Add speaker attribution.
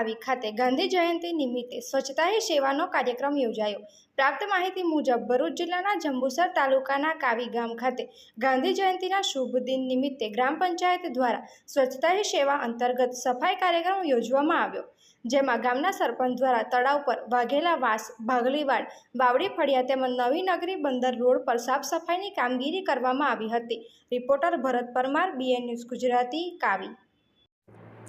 Speaker 1: કાવી ખાતે ગાંધી જયંતિ નિમિત્તે સ્વચ્છતા સેવાનો કાર્યક્રમ યોજાયો. પ્રાપ્ત માહિતી મુજબ ભરૂચ જિલ્લાના જંબુસર તાલુકાના કાવી ગામ ખાતે ગાંધી જયંતિના શુભ દિન નિમિત્તે ગ્રામ પંચાયત દ્વારા સ્વચ્છતા સેવા અંતર્ગત સફાઈ કાર્યક્રમ યોજવામાં આવ્યો. જેમાં ગામના સરપંચ દ્વારા તળાવ પર વાઘેલા વાસ, ભાગલીવાડ બાવડી ફળિયા તેમજ નવી નગરી બંદર રોડ પર સાફ સફાઈની કામગીરી કરવામાં આવી હતી. Reporter Bharat Parmar B N news Gujarati, Kavi.